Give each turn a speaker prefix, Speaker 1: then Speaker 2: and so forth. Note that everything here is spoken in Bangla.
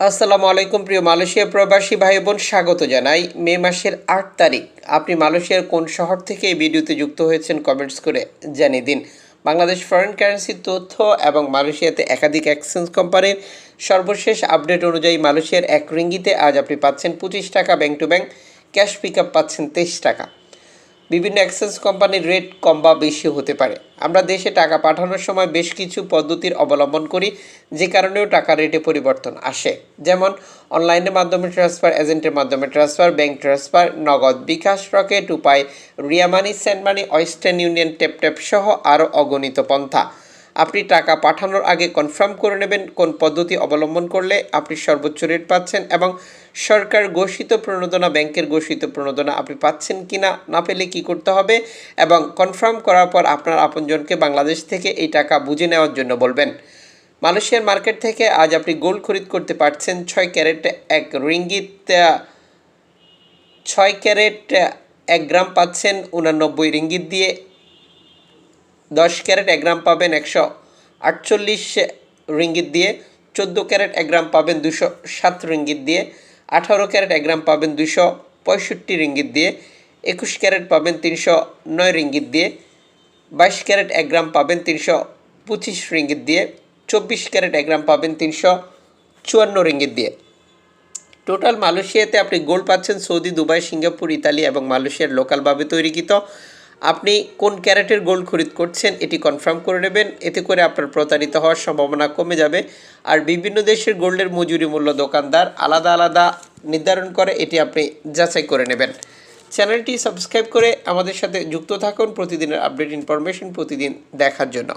Speaker 1: আসসালামু আলাইকুম, প্রিয় মালয়েশিয়া প্রবাসী ভাই বোন স্বাগত জানাই। মে মাসের আট তারিখ। আপনি মালয়েশিয়ার কোন শহর থেকে এই ভিডিওতে যুক্ত হয়েছেন কমেন্টস করে জানিয়ে দিন। বাংলাদেশ ফরেন কারেন্সির তথ্য এবং মালয়েশিয়াতে একাধিক এক্সচেঞ্জ কোম্পানির সর্বশেষ আপডেট অনুযায়ী মালয়েশিয়ার এক রিঙ্গিতে আজ আপনি পাচ্ছেন পঁচিশ টাকা bank to bank cash back পাচ্ছেন তেইশ টাকা। বিভিন্ন এক্সচেঞ্জ কোম্পানির রেট কম বা বেশি হতে পারে। আমরা দেশে টাকা পাঠানোর সময় বেশ কিছু পদ্ধতির অবলম্বন করি, যে কারণেও টাকা রেটে পরিবর্তন আসে। যেমন, অনলাইনের মাধ্যমে ট্রান্সফার এজেন্টের মাধ্যমে transfer bank transfer Nagad bKash Rocket, Upay, Ria money send money Western Union tap tap সহ আরও অগণিত পন্থা। আপনি টাকা পাঠানোর আগে কনফার্ম করে নেবেন কোন পদ্ধতি অবলম্বন করলে আপনি সর্বোচ্চ রেট পাচ্ছেন এবং সরকার ঘোষিত প্রণোদনা, ব্যাংকের ঘোষিত প্রণোদনা আপনি পাচ্ছেন কি না না পেলে কি করতে হবে এবং কনফার্ম করার পর আপনার আপনজনকে বাংলাদেশ থেকে এই টাকা বুঝে নেওয়ার জন্য বলবেন। মালয়েশিয়ার মার্কেট থেকে আজ আপনি গোল্ড খরিদ করতে পারছেন ছয় ক্যারেট এক রিঙ্গিত, ছয় ক্যারেট এক গ্রাম পাচ্ছেন উনানব্বই রিঙ্গিত দিয়ে। দশ ক্যারেট এক গ্রাম পাবেন একশো আটচল্লিশ রিঙ্গিত দিয়ে, চোদ্দ ক্যারেট এক গ্রাম পাবেন দুশো সাত রিঙ্গিত দিয়ে, আঠারো ক্যারেট এক গ্রাম পাবেন দুশো পঁয়ষট্টি রিঙ্গিত দিয়ে, একুশ ক্যারেট পাবেন তিনশো নয় রিঙ্গিত দিয়ে, বাইশ ক্যারেট এক গ্রাম পাবেন তিনশো পঁচিশ রিঙ্গিত দিয়ে, চব্বিশ ক্যারেট এক গ্রাম পাবেন তিনশো চুয়ান্ন রিঙ্গিত দিয়ে। টোটাল মালয়েশিয়াতে আপনি গোল্ড পাচ্ছেন সৌদি, দুবাই, সিঙ্গাপুর, ইতালি এবং মালয়েশিয়ার লোকালভাবে তৈরিকৃত। আপনি কোন ক্যারেটের গোল্ড খরিদ করছেন এটি কনফার্ম করে নেবেন। এতে করে আপনার প্রতারিত হওয়ার সম্ভাবনা কমে যাবে। আর বিভিন্ন দেশের গোল্ডের মজুরি মূল্য দোকানদার আলাদা আলাদা নির্ধারণ করে, এটি আপনি যাচাই করে নেবেন। চ্যানেলটি সাবস্ক্রাইব করে আমাদের সাথে যুক্ত থাকুন। প্রতিদিনের আপডেট, ইনফরমেশন প্রতিদিন দেখার জন্য।